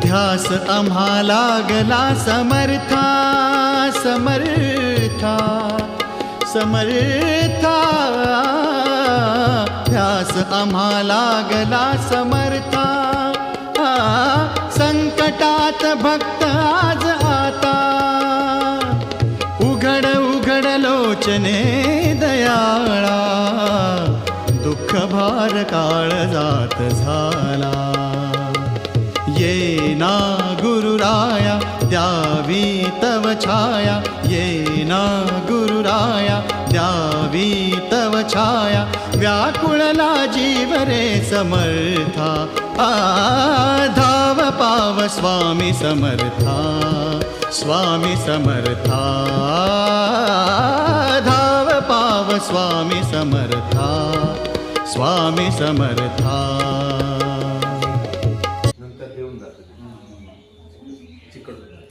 ध्यास आम्हाला लागला समर्था समर्था समर्था. ध्यास आम्हाला लागला समर्था संकटात भक्त आज आता. उघड उघड लोचने दयाळा दुःख भार काळ जात झाला. गुरुराया द्यावी तव छाया येना गुरुराया द्यावी तव छाया व्याकुळला जीव रे समर्था धाव पाव स्वामी समर्था स्वामी समर्था धाव पाव स्वामी समर्था स्वामी समर्था। chicken.